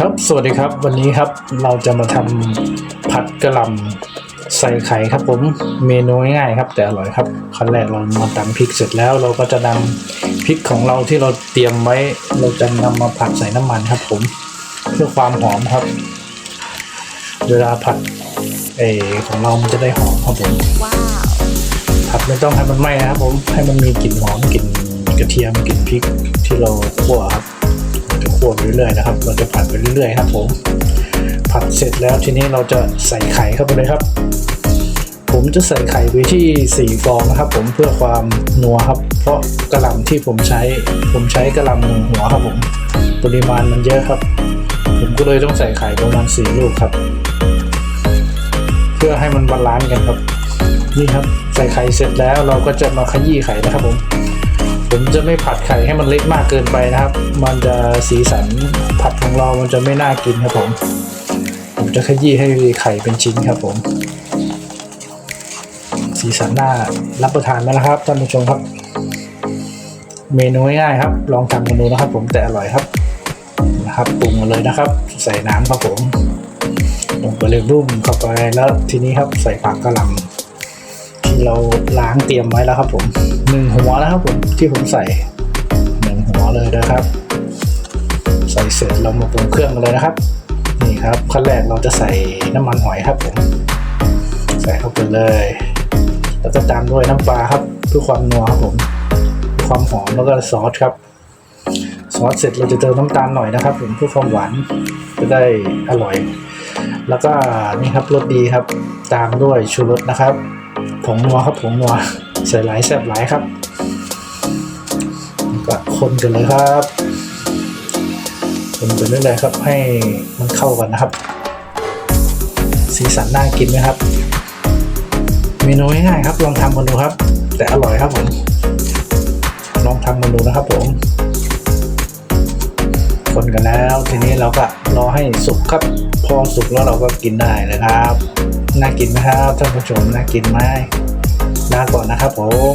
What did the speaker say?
ครับ สวัสดีครับ วันนี้ครับเราจะมาทำผัดกะหล่ำใส่ไข่ครับผม เมนูง่ายๆครับ แต่อร่อยครับขั้นแรกเรามาตำพริกเสร็จแล้ว เราก็จะนำพริกของเราที่เราเตรียมไว้ เราจะนำมาผัดใส่น้ำมันครับผม เพื่อความหอมครับ เวลาผัดเออของเรามันจะได้หอมครับผมว้าวผัดไม่ต้องให้มันไหม้นะครับผม ให้มันมีกลิ่นหอมกลิ่นกระเทียมกลิ่นพริกที่เราคั่วครับ วไปเรื่อยๆนะครับเราจะผัดไปเรื่อยๆครับผมผัดเสร็จแล้วทีนี้เราจะใส่ไข่เข้าไปเลยครับ ผมจะใส่ไข่ไปที่สี่ฟองนะครับ ผมเพื่อความนัวครับ เพราะกระหล่ำที่ผมใช้ผมใช้กระหล่ำหนึ่งหัวครับผมปริมาณมันเยอะครับ ผมก็เลยต้องใส่ไข่ประมาณสี่ลูกครับ เพื่อให้มันบาลานซ์กันครับ นี่ครับใส่ไข่เสร็จแล้วเราก็จะมาขยี้ไข่นะครับผม ผมจะไม่ผัดไข่ให้มันเล็กมากเกินไปนะครับ มันจะสีสันผัดของเรามันจะไม่น่ากินครับผม ผมจะขยี้ให้ไข่เป็นชิ้นครับผม สีสันน่ารับประทานไหมนะครับท่านผู้ชมครับ เมนูง่ายๆครับ ลองทำกันดูนะครับ ผมแต่อร่อยครับนะครับปรุงมาเลยนะครับ ใส่น้ำครับผมลงไปเลยรุ่มเข้าไปแล้วทีนี้ครับใส่ผักกระหล่ำ เราล้างเตรียมไว้แล้วครับผมหนึ่งหัวนะครับผมที่ผมใส่หนึ่งหัวเลยนะครับ ใส่เสร็จเรามาปรุงเครื่องกันเลยนะครับ นี่ครับขั้นแรกเราจะใส่น้ำมันหอยครับผมใส่เข้าไปเลย แล้วก็ตามด้วยน้ำปลาครับเพื่อความนัวครับผมความหอมแล้วก็ซอสครับซอสเสร็จเราจะเติมน้ำตาลหน่อยนะครับ ผมเพื่อความหวานจะได้อร่อย แล้วก็นี่ครับรสดีครับ ตามด้วยชูรสนะครับ ผงนัวครับผงนัวใส่หลายแซ่บหลายครับก็คนกันเลยครับคนไปเรื่อยๆครับ ให้มันเข้ากันนะครับ สีสันน่ากินไหมครับ เมนูง่ายๆครับลองทำกันดูครับ แต่อร่อยครับผมลองทำกันดูนะครับผมคนกันแล้ว ทีนี้เราก็รอให้สุกครับ พอสุกแล้วเราก็กินได้เลยครับ น่ากินไหมครับท่านผู้ชมน่ากินไหมลาก่อนนะครับผม